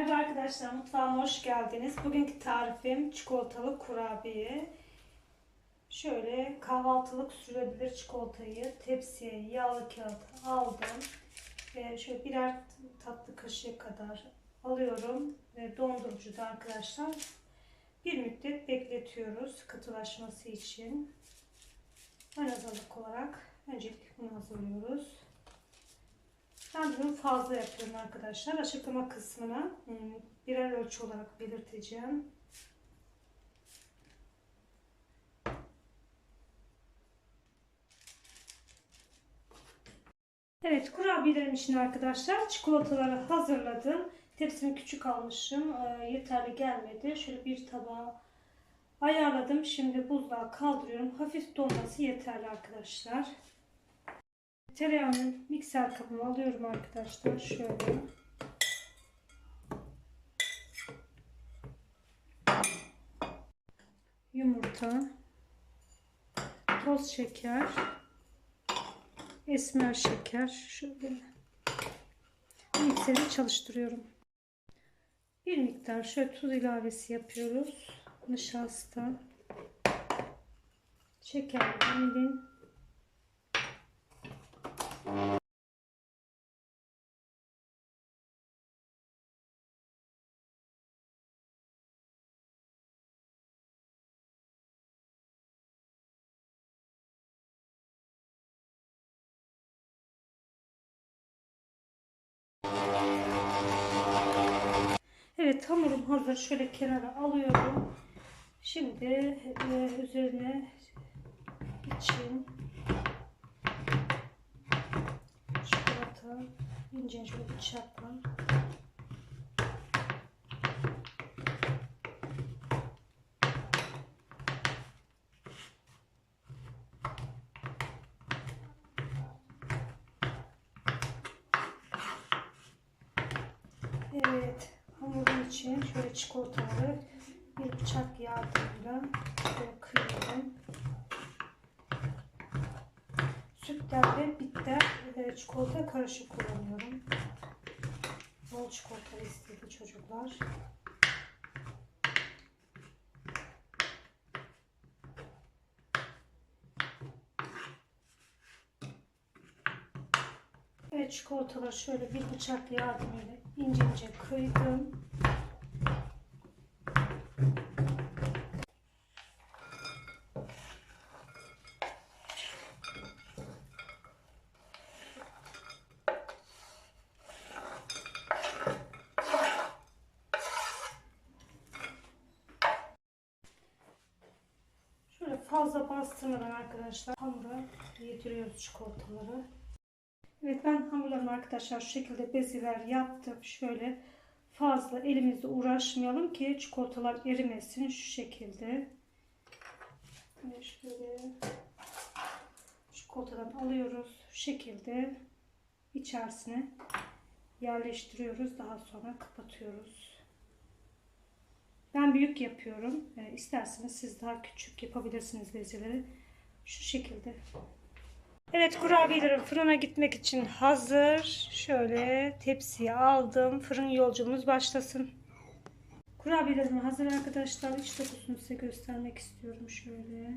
Merhaba arkadaşlar mutfağıma hoş geldiniz. Bugünkü tarifim çikolatalı kurabiye. Şöyle kahvaltılık sürülebilir çikolatayı tepsiye yağlı kağıt aldım. Ve şöyle birer tatlı kaşığı kadar alıyorum. Ve dondurucuda arkadaşlar bir müddet bekletiyoruz katılaşması için. Ön olarak öncelikle bunu hazırlıyoruz. Bunu fazla yapıyorum arkadaşlar. Açıklama kısmına hmm, birer ölçü olarak belirteceğim. Evet kurabiyelerim için arkadaşlar çikolataları hazırladım. Tepsimi küçük almışım. Ee, yeterli gelmedi. Şöyle bir tabağa ayarladım. Şimdi buzluğa kaldırıyorum. Hafif donması yeterli arkadaşlar. Tereyağını mikser kabıma alıyorum arkadaşlar. Şöyle. Yumurta. Toz şeker. Esmer şeker. Şöyle. Mikseri çalıştırıyorum. Bir miktar şöyle tuz ilavesi yapıyoruz. Nişasta. Şeker, vanilin. Evet hamurum hazır. Şöyle kenara alıyorum. Şimdi e, üzerine için çikolata ince şöyle bıçakla Evet hamurun için şöyle çikolataları bir bıçak yardımıyla şöyle kırıyorum. Sütten ve bitter e, çikolata karışık kullanıyorum. Bol çikolata istedi çocuklar. Evet çikolataları şöyle bir bıçak yardımıyla ince ince kıydım. Şöyle fazla bastırmadan arkadaşlar hamura yediriyoruz çikolataları. Evet ben hamurlarımı arkadaşlar şu şekilde beziler yaptım. Şöyle fazla elimizde uğraşmayalım ki çikolatalar erimesin şu şekilde. Ve şöyle çikolatadan alıyoruz. Şu şekilde içerisine yerleştiriyoruz. Daha sonra kapatıyoruz. Ben büyük yapıyorum. E, isterseniz siz daha küçük yapabilirsiniz bezeleri. Şu şekilde. Evet kurabiyelerim fırına gitmek için hazır. Şöyle tepsiye aldım. Fırın yolcumuz başlasın. Kurabiyelerim hazır arkadaşlar. İç dokusunu size göstermek istiyorum şöyle.